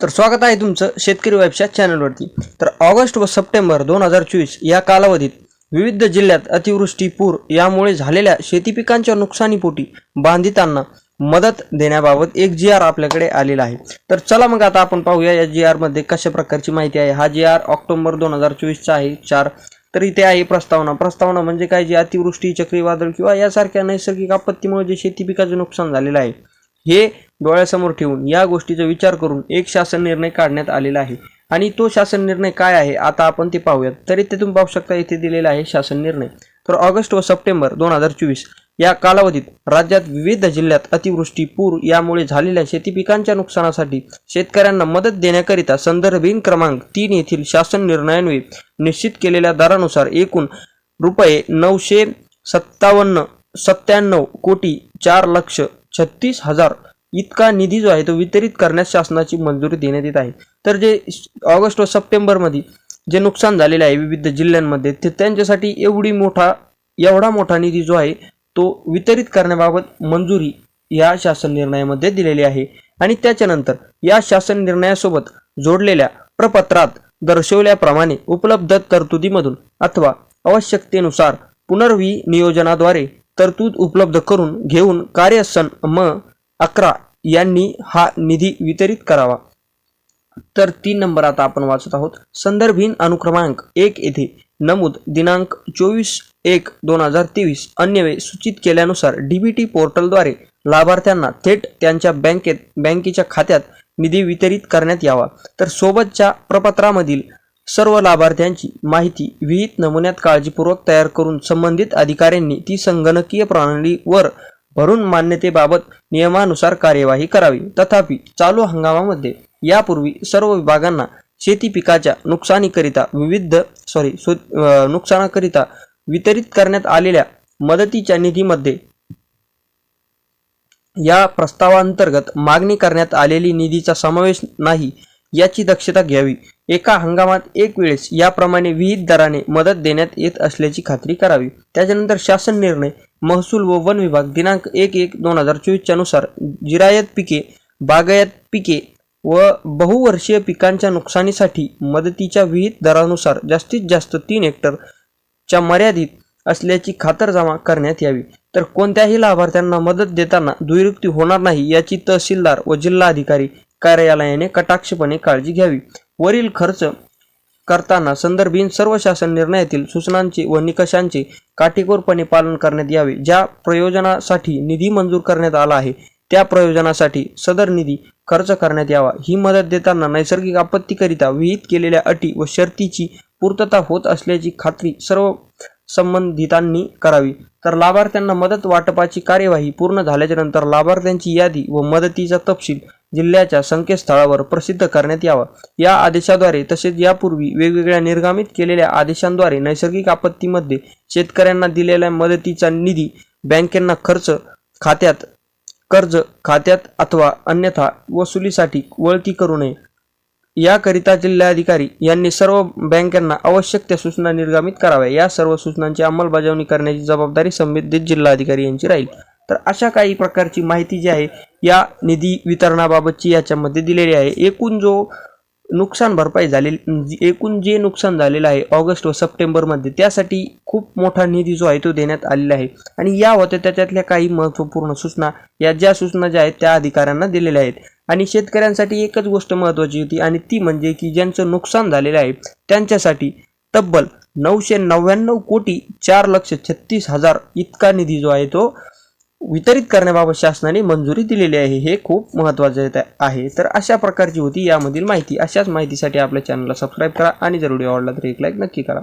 तर स्वागत आहे तुमचं शेतकरी वेबच्या चॅनलवरती. तर ऑगस्ट व सप्टेंबर दोन हजार चोवीस या कालावधीत विविध जिल्ह्यात अतिवृष्टी पूर यामुळे झालेल्या शेती पिकांच्या नुकसानीपोटी बांधितांना मदत देण्याबाबत एक जी आर आपल्याकडे आलेला आहे. तर चला मग आता आपण पाहूया या जी आरमध्ये कशा प्रकारची माहिती आहे. हा जी आर ऑक्टोबर दोन हजार चोवीसचा आहे चार. तर इथे आहे प्रस्तावना. प्रस्तावना म्हणजे काय? जे अतिवृष्टी चक्रीवादळ किंवा यासारख्या नैसर्गिक आपत्तीमुळे जे शेती पिकाचं नुकसान झालेलं आहे हे डोळ्यासमोर ठेवून या गोष्टीचा विचार करून एक शासन निर्णय काढण्यात आलेला आहे. आणि तो शासन निर्णय काय आहे आता आपण ते पाहूयात. तरी ते तुम्ही पाहू शकता येथे दिलेला आहे शासन निर्णय. तर ऑगस्ट व सप्टेंबर दोन हजार चोवीस या कालावधीत राज्यात विविध जिल्ह्यात अतिवृष्टी पूर यामुळे झालेल्या शेती पिकांच्या नुकसानासाठी शेतकऱ्यांना मदत देण्याकरिता संदर्भीन क्रमांक तीन येथील शासन निर्णयान्वये निश्चित केलेल्या दरानुसार एकूण रुपये नऊशे सत्तावन्न सत्त्याण्णव कोटी चार लक्ष छत्तीस हजार इतका निधी जो आहे तो वितरित करण्यास शासनाची मंजुरी देण्यात येत आहे. तर जे ऑगस्ट व सप्टेंबरमध्ये जे नुकसान झालेलं आहे विविध जिल्ह्यांमध्ये ते त्यांच्यासाठी एवढी मोठा एवढा मोठा निधी जो आहे तो वितरित करण्याबाबत मंजुरी या शासन निर्णयामध्ये दिलेली आहे. आणि त्याच्यानंतर या शासन निर्णयासोबत जोडलेल्या प्रपत्रात दर्शवल्याप्रमाणे उपलब्ध तरतुदीमधून अथवा आवश्यकतेनुसार पुनर्विनियोजनाद्वारे तरतूद उपलब्ध करून घेऊन कार्यसन म अकरा यांनी हा निधी वितरित करावा. तर तीन नंबर आता आपण वाचत आहोत. संदर्भीन अनुक्रमांक एक येथे नमूद दिनांक चोवीस एक दोन हजार तेवीस. अन्यवे सूचित केल्यानुसार डी बी टी पोर्टलद्वारे लाभार्थ्यांना थेट त्यांच्या बँकेत बँकेच्या खात्यात निधी वितरित करण्यात यावा. तर सोबतच्या प्रपत्रामधील सर्व लाभार्थ्यांची माहिती विहित नमुन्यात काळजीपूर्वक तयार करून संबंधित अधिकाऱ्यांनी ती संगणकीय प्रणालीवर भरून मान्यतेबाबत नियमानुसार कार्यवाही करावी. तथापि चालू हंगामामध्ये यापूर्वी सर्व विभागांना शेती पिकाच्या नुकसानीकरिता विविध सॉरी नुकसानाकरिता वितरित करण्यात आलेल्या मदतीच्या निधीमध्ये या प्रस्तावांतर्गत मागणी करण्यात आलेली निधीचा समावेश नाही याची दक्षता घ्यावी. एका हंगामात एक वेळेस याप्रमाणे विहित दराने मदत देण्यात येत असल्याची खात्री करावी. त्याच्यानंतर शासन निर्णय महसूल व वन विभाग दिनांक एक एक दोन हजार चोवीसच्या नुसार जिरायत पिके बागायत पिके व बहुवर्षीय पिकांच्या नुकसानीसाठी मदतीच्या विहित दरानुसार जास्तीत जास्त तीन हेक्टरच्या मर्यादित असल्याची खातरजमा करण्यात यावी. तर कोणत्याही लाभार्थ्यांना मदत देताना दुरुक्ती होणार नाही याची तहसीलदार व जिल्हाधिकारी कार्यालयाने कटाक्षपणे काळजी घ्यावी. वरील खर्च करताना संदर्भीन सर्व शासन निर्णयातील सूचनांचे व निकषांचे काटेकोरपणे पालन करण्यात यावे. ज्या प्रयोजनासाठी निधी मंजूर करण्यात आला आहे त्या प्रयोजनासाठी सदर निधी खर्च करण्यात यावा. ही मदत देताना नैसर्गिक आपत्तीकरिता विहित केलेल्या अटी व शर्तीची पूर्तता होत असल्याची खात्री सर्व संबंधितांनी करावी. तर लाभार्थ्यांना मदत वाटपाची कार्यवाही पूर्ण झाल्याच्यानंतर लाभार्थ्यांची यादी व मदतीचा तपशील जिल्ह्याच्या संकेतस्थळावर प्रसिद्ध करण्यात यावा. या आदेशाद्वारे तसेच यापूर्वी वेगवेगळ्या निर्गमित केलेल्या आदेशांद्वारे नैसर्गिक आपत्तीमध्ये शेतकऱ्यांना दिलेल्या मदतीचा निधी बँकेंना खर्च खात्यात कर्ज खात्यात अथवा अन्यथा वसुलीसाठी वळती करू नये. याकरिता जिल्हाधिकारी यांनी सर्व बँकांना आवश्यक त्या सूचना निर्गमित कराव्या. या सर्व सूचनांची अंमलबजावणी करण्याची जबाबदारी संबंधित जिल्हाधिकारी यांची राहील. तर अशा काही प्रकारची माहिती जी आहे या निधी वितरणाबाबतची याच्यामध्ये दिलेली आहे. एकूण जो नुकसान भरपाई झालेली एकूण जे नुकसान झालेलं आहे ऑगस्ट व सप्टेंबरमध्ये त्यासाठी खूप मोठा निधी जो आहे तो देण्यात आलेला आहे. आणि या होत्या त्याच्यातल्या काही महत्त्वपूर्ण सूचना या ज्या सूचना ज्या आहेत त्या अधिकाऱ्यांना दिलेल्या आहेत. आणि शेतकऱ्यांसाठी एकच गोष्ट महत्त्वाची होती आणि ती म्हणजे की ज्यांचं नुकसान झालेलं आहे त्यांच्यासाठी तब्बल नऊशे नव्याण्णव कोटी चार लक्ष छत्तीस हजार इतका निधी जो आहे तो वितरित करण्याबाबत शासनाने मंजुरी दिलेली आहे हे खूप महत्त्वाचे आहे. तर अशा प्रकारची होती यामधील माहिती. अशाच माहितीसाठी आपल्या चॅनलला सबस्क्राईब करा आणि जर व्हिडिओ आवडला तर एक लाईक नक्की करा.